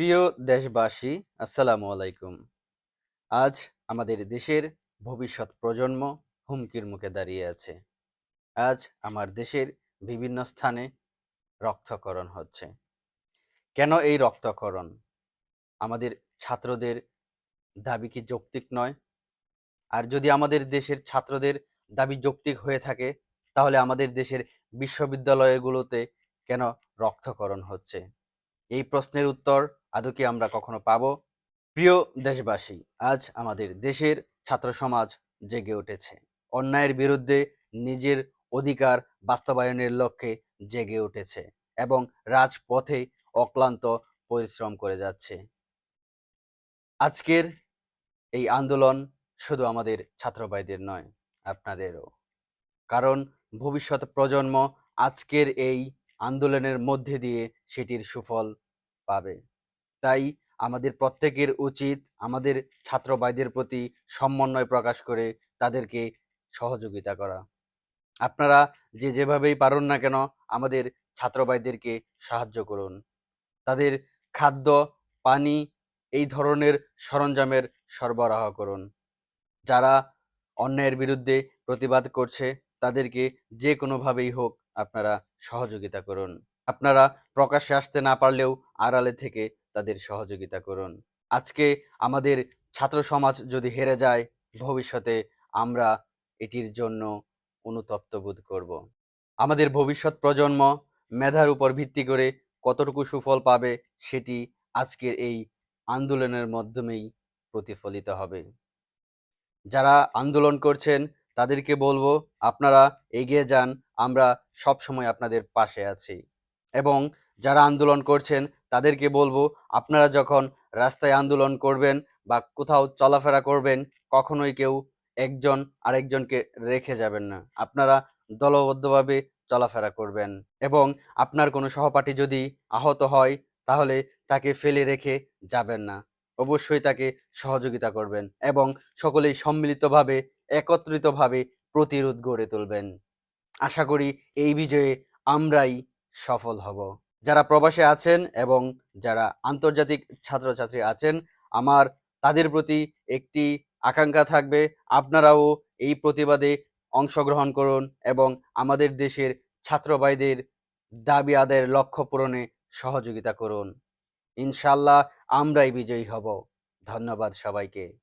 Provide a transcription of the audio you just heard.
প্রিয় দেশবাসী, আসসালামু আলাইকুম। আজ আমাদের দেশের ভবিষ্যৎ প্রজন্ম হুমকির মুখে দাঁড়িয়ে আছে। আজ আমার দেশের বিভিন্ন স্থানে রক্তকরণ হচ্ছে। কেন এই রক্তকরণ? আমাদের ছাত্রদের দাবি কি যৌক্তিক নয়? আর যদি আমাদের দেশের ছাত্রদের দাবি যৌক্তিক হয়ে থাকে, তাহলে আমাদের দেশের বিশ্ববিদ্যালয়গুলোতে কেন রক্তকরণ হচ্ছে? এই প্রশ্নের উত্তর আদৌ কি আমরা কখনো পাব? প্রিয় দেশবাসী, আজ আমাদের দেশের ছাত্র সমাজ জেগে উঠেছে। অন্যায়ের বিরুদ্ধে নিজের অধিকার বাস্তবায়নের লক্ষ্যে জেগে উঠেছে এবং রাজপথে অক্লান্ত পরিশ্রম করে যাচ্ছে। আজকের এই আন্দোলন শুধু আমাদের ছাত্রবাইদের নয়, আপনাদেরও। কারণ ভবিষ্যৎ প্রজন্ম আজকের এই আন্দোলনের মধ্যে দিয়ে সেটির সুফল পাবে। তাই আমাদের প্রত্যেকের উচিত আমাদের ছাত্র ভাইদের প্রতি সমন্বয় প্রকাশ করে তাদেরকে সহযোগিতা করা। আপনারা যে যেভাবেই পারুন না কেন আমাদের ছাত্র ভাইদেরকে সাহায্য করুন। তাদের খাদ্য, পানি এই ধরনের সরঞ্জামের সরবরাহ করুন। যারা অন্যায়ের বিরুদ্ধে প্রতিবাদ করছে তাদেরকে যে কোনোভাবেই হোক আপনারা সহযোগিতা করুন। আপনারা প্রকাশ্যে আসতে না পারলেও আড়ালে থেকে তাদের সহযোগিতা করুন। আজকে আমাদের ছাত্র সমাজ যদি হেরে যায়, ভবিষ্যতে আমরা এটির জন্য অনুতপ্ত বোধ করব। আমাদের ভবিষ্যৎ প্রজন্ম মেধার উপর ভিত্তি করে কতটুকু সুফল পাবে সেটি আজকের এই আন্দোলনের মাধ্যমেই প্রতিফলিত হবে। যারা আন্দোলন করছেন, তাদেরকে বলব আপনারা এগিয়ে যান আমরা সব সময় আপনাদের পাশে আছি। এবং যারা আন্দোলন করছেন, তাদেরকে বলব, আপনারা যখন রাস্তায় আন্দোলন করবেন বা কোথাও চলাফেরা করবেন, কখনোই কেউ একজন আরেকজনকে রেখে যাবেন না। আপনারা দলবদ্ধভাবে চলাফেরা করবেন। এবং আপনার কোনো সহপাঠী যদি আহত হয়, তাহলে তাকে ফেলে রেখে যাবেন না। অবশ্যই তাকে সহযোগিতা করবেন এবং সকলেই সম্মিলিতভাবে, একত্রিতভাবে প্রতিরোধ গড়ে তুলবেন। আশা করি এই বিজয়ে আমরাই সফল হব। যারা প্রবাসে আছেন এবং যারা আন্তর্জাতিক ছাত্রছাত্রী আছেন, আমার তাদের প্রতি একটি আকাঙ্ক্ষা থাকবে, আপনারাও এই প্রতিবাদে অংশগ্রহণ করুন এবং আমাদের দেশের ছাত্র ভাইদের দাবি আদায়ের লক্ষ্য পূরণে সহযোগিতা করুন। ইনশাল্লাহ আমরাই বিজয়ী হব। ধন্যবাদ সবাইকে।